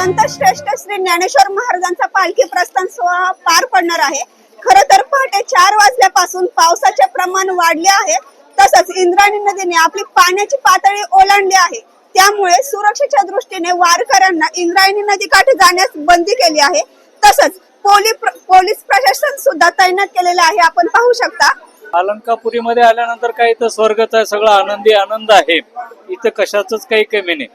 संत श्रेष्ठ श्री ज्ञानेश्वर महाराजांचा पालखी प्रस्थान सोहळा पार पडणार आहे. खर तर पहाटे चार वाजल्यापासून पावसाचे प्रमाण वाढले आहे. तसंच इंद्रायणी नदीने आपली पाण्याची पातळी ओलांडली आहे. त्यामुळे सुरक्षेच्या दृष्टीने वारकऱ्यांना इंद्रायणी नदीकाठी जाण्यास बंदी केली आहे. तसंच पोलीस पोलीस प्रशासन सुद्धा तैनात केलेले आहे. आपण पाहू शकता. अलंकापुरीमध्ये आल्यानंतर काही तर स्वर्गच आहे सगळं आनंदी आनंद आहे. इथं कशाच काही कमी नाही.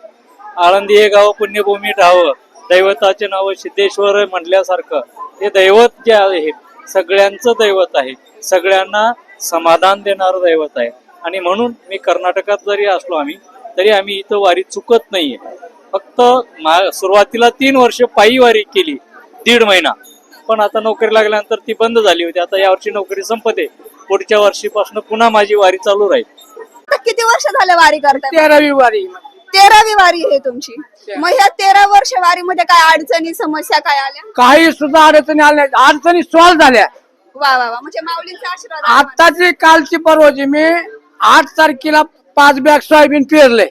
आळंदी हे गाव पुण्यभूमी ठावं दैवताचे नाव सिद्धेश्वर म्हटल्यासारखं हे दैवत जे आहे सगळ्यांचं दैवत आहे. सगळ्यांना समाधान देणारं दैवत आहे. आणि म्हणून मी कर्नाटकात जरी असलो आम्ही तरी आम्ही इथं वारी चुकत नाहीये. फक्त मा- सुरुवातीला तीन वर्ष पायी वारी केली दीड महिना. पण आता नोकरी लागल्यानंतर ती बंद झाली होती. आता यावर्षी नोकरी संपते. पुढच्या वर्षीपासून पुन्हा माझी वारी चालू राहील. आता किती वर्ष झालं वारी करताय? तेरावी वारी. तेरावी वारी आहे तुमची. मग ह्या तेरा वर्ष वारीमध्ये काय अडचणी समस्या काय आल्या? काही सुद्धा अडचणी आल्या. अडचणी सॉल्व झाल्या. वा वा वा. म्हणजे माऊलींचा आशीर्वाद आहे. तुम्हाला. आताची कालची परवाची मी आठ तारखेला पाच बॅग सोयाबीन पेरले.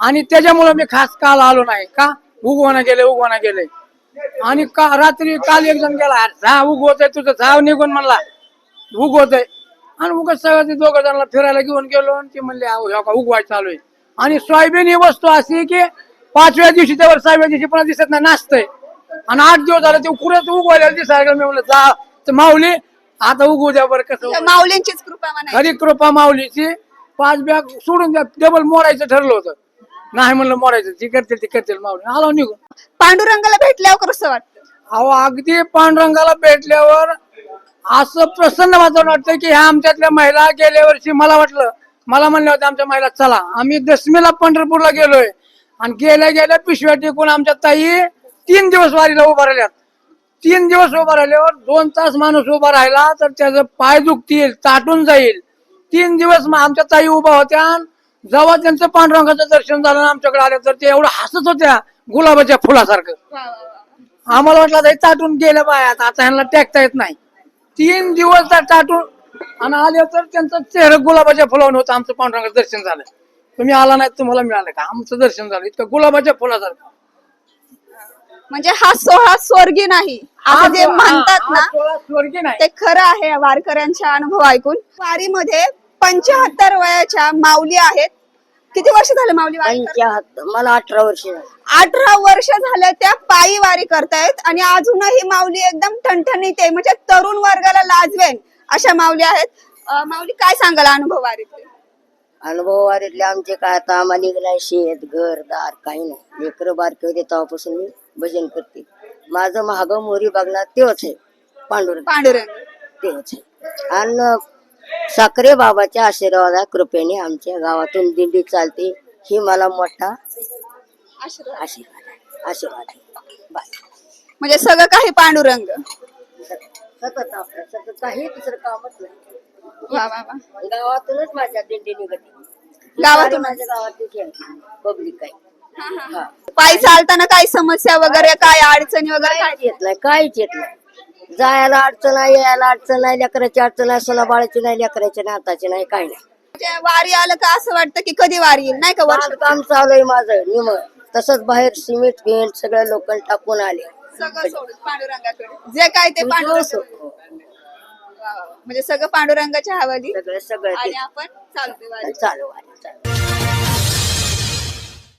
आणि त्याच्यामुळे मी खास काल आलो नाही का? उगवाना गेले उगवाना गेले. आणि का रात्री काल एक जण गेला जा उगवत आहे तुझं जाव निघून म्हणला. उगवत आहे आणि उगत सगळं दोघं जणांना फिरायला घेऊन गेलो आणि ते म्हणले अहो ह्यो का उगवाय चालू आहे? आणि सोयाबीन ही वस्तू अशी की पाचव्या दिवशी त्यावर सहाव्या दिवशी पुन्हा दिसत नाही नाचतंय. आणि आठ दिवस झाले ते कुठे उगवायला दिसायला मी म्हणलं जा माऊली आता उगवू द्या बरं कसं माऊलींचीच कृपा म्हणायची. खरी कृपा माऊलीची. पाच बॅग सोडून द्या डबल मोडायचं ठरलं होतं. नाही म्हणलं मोडायचं. ती करतील ती करतील माऊली. आलो निघून पांडुरंगाला भेटल्यावर कसं वाटतं? अहो अगदी पांडुरंगाला भेटल्यावर असं प्रसन्न वातावरण वाटतं की ह्या आमच्यातल्या महिला गेल्या वर्षी मला वाटलं मला म्हणलं होतं आमच्या महिला चला आम्ही दशमीला पंढरपूरला गेलोय. आणि गेल्या गेल्या पिशव्या टेकून आमच्या ताई तीन दिवस वारीला उभा राहिल्यात. तीन दिवस उभा राहिल्यावर दोन तास माणूस उभा राहिला तर त्याचं पाय दुखतील ताटून जाईल. तीन दिवस आमच्या ताई उभा होत्या जेव्हा त्यांचं पांडुरंगाचं दर्शन झालं आमच्याकडे आले तर ते एवढं हसत होत्या गुलाबाच्या फुलासारखं. आम्हाला वाटलं हे ताटून गेलं बाय आता आता ह्यांना टेकता येत नाही. तीन दिवस त्या ताटून आणि आले तर त्यांचं चेहरा गुलाबाच्या फुलावून होतं. आमचं पांडुरंगाचं दर्शन झालं. तुम्ही आला नाही तुम्हाला मिळालं का? आमचं दर्शन झालं. इतकं गुलाबाच्या फुलासारखं. म्हणजे हा सोहळा स्वर्गी नाही. असं जे हा, म्हणतात ना स्वर्गी नाही. ते खरं आहे वारकऱ्यांचा अनुभव ऐकून. वारीमध्ये पंच्याहत्तर वयाच्या माऊली आहेत. किती वर्ष झाले माऊली वारी करतायत? पंचाहत्तर मला अठरा वर्ष झाली. अठरा वर्ष झाले त्या पायी वारी करतायत आणि अजूनही माऊली एकदम ठणठणीत आहे. म्हणजे तरुण वर्गाला लाजवेन. अशा माऊली आहेत. माऊली काय सांगाल अनुभव वारीतले? अनुभव वारीतले आमचे काय आता आम्हाला निघलाय शेत घर दार काही नाही. लेकर बारके होते तेव्हापासून मी भजन करते. माझं महाग मोरी बघणार तेच आहे. पांडुरंग. पांडुरंग. तेच आहे. आणि साखरे बाबाच्या आशीर्वादा कृपेने आमच्या गावातून दिंडी चालते. ही मला मोठा आशीर्वाद. आशीर्वाद आहे. आशीर्वाद आहे. बाय. म्हणजे सगळं काही पांडुरंग. सतत आपलं सतत काही दुसरं कामच नाही. वा वा वा. गावातूनच माझ्या दिंडी निघते. गावातूनच? माझ्या गावातली पब्लिक आहे. हा पायी चालताना काही समस्या वगैरे काय अडचणी वगैरे? काय काहीच येत नाही काहीच येत नाही. जायला अडचण आहे यायला अडचण नाही लेकराची अडचण नाही सोना बाळाची नाही लेकराची नाही हाताची नाही काही नाही. म्हणजे वारी आलं का असं वाटतं की कधी वारी येईल? नाही का वर्ष? काम चालू आहे माझं निम तसंच बाहेर सिमेंट पेंट सगळ्या लोकांनी टाकून आले. सगळं सोडून पांडुरंगाकडे. जे काय ते पांडुरंग सगळं म्हणजे सगळं पांडुरंगाच्या हवाली. सगळं आणि आपण चालतोय वारी चालू आहे चालू.